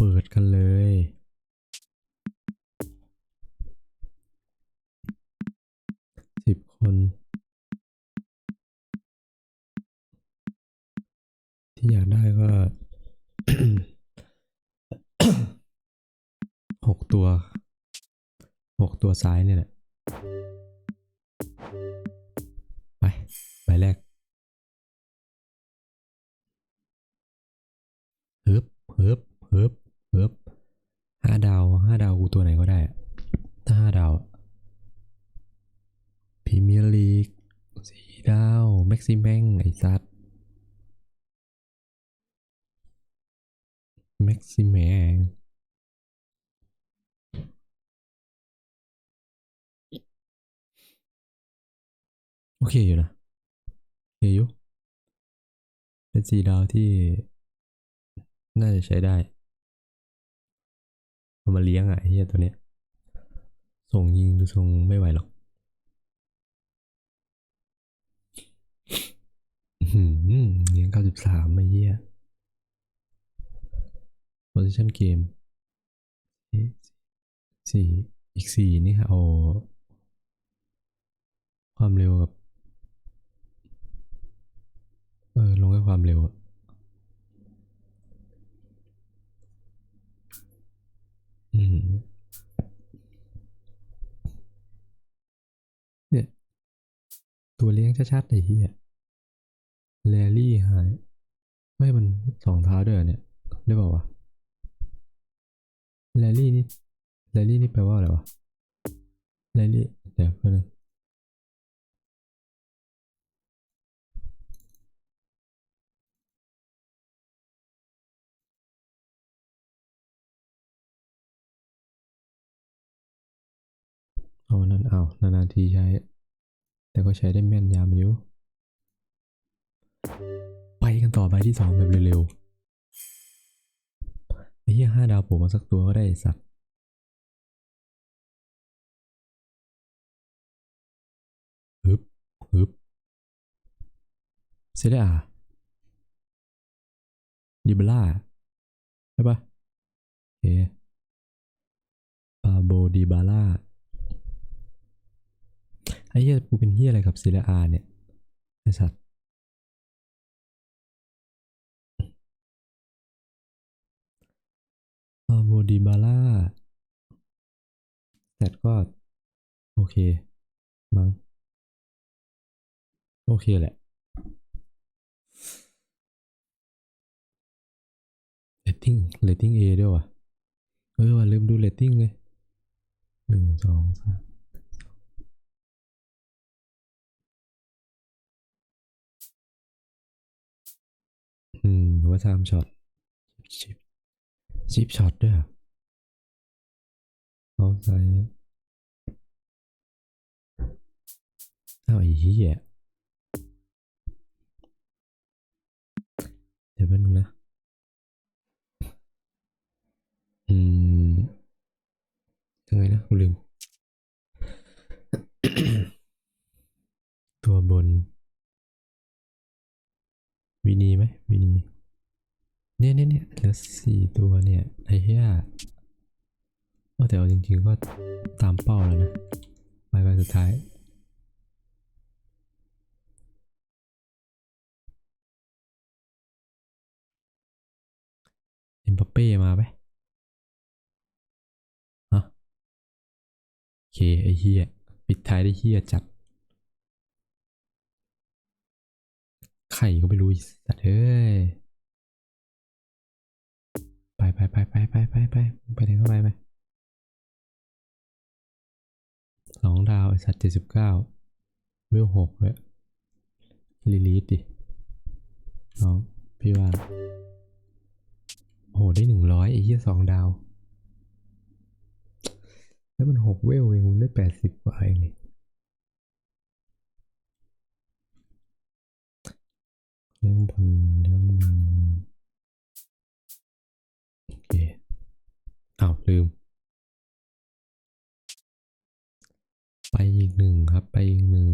เปิดกันเลย สิบคน ที่อยากได้ก็หกตัวหกตัวซ้ายเนี่ยแหละ ไปใบแรกฮึบฮึบฮึบฮึบห้าดาวห้าดาวกูตัวไหนก็ได้อะ ถ้าห้าดาวพรีเมียร์ลีกสี่ดาวแม็กซิแมงไอ้ซัดแม็กซิแมงโอเคอยู่นะโอเคอยู่เป็นสีดาวที่น่าจะใช้ได้ เอามาเลี้ยงอะไอเฮียตัวเนี้ย ส่งยิงดูทรงไม่ไหวหรอกเลี้ยงเก้าสิบสามไอ้เฮีย position game เอ๊ะสี่อีกสี่นี่ค่ะเอาความเร็วกับ เออ ลงแค่ความเร็วอะ อืมเนี่ย ตัวเลี้ยงชัดๆไอ้เหี้ยแลลี่หาย ไม่มันสองเท้าด้วยเหรอเนี่ยได้เปล่าวะแลลี่นี่แลลี่นี่แปลว่าอะไรวะแลลี่เดี๋ยวแป๊บนึงเอานั่นเอา นานๆทีใช้ แต่ก็ใช้ได้แม่นยำอยู่ ไปกันต่อใบที่สองแบบเร็วๆไอ้เหี้ยห้าดาวผมมาสักตัวก็ได้สัตว์ฮึบฮึบเซเดอาดิบล่าใช่ปะโอเคปาโบดิบาล่า ไอ้เหี้ยกูเป็นเหี้ยอะไรกับเซเดอาเนี่ยไอ้สัตว์โบดิบาล่าแต่ก็ โอเค มั้งโอเคแหละเรตติ้งเรตติ้ง A ด้วยวะเออว่ะลืมดูเรตติ้งเลยหนึ่งสองสาม อืมหรือว่าสามช็อตชิปชิปช็อตด้วยเอาใส่เอาอ้เหี้ยเดี๋ยวแป๊บนึงนะ อืมยังไงนะลืม ตัวบน วินีไหมวินีเนี่ยเนี่ยเนี่ยเหลือสี่ตัวเนี่ยไอ้เหี้ยว่าแต่เอาจริงๆก็ตามเป้าแล้วนะไปไปสุดท้าย เอ็มบัปเป้มาไหมฮะโอเค ไอ้เหี้ยปิดท้ายได้เหี้ยจัด ไข่ก็ไม่รู้สัตว์เอ้ย ไปไปไปไปไปไปไปไปไหนก็ไปไปสองดาวไอสัตว์เจ็ดสิบเก้าเวลหกเลยรีลีสดิน้องพี่ว่า โอ้โหได้หนึ่งร้อยไอ้เหี้ยสองดาว แล้วมันหกเวลเองมึงได้แปดสิบกว่าเองนี่ เรื่องบอลเรื่องโอเคอ้าวลืม ไปอีกหนึ่งครับ ไปอีกหนึ่ง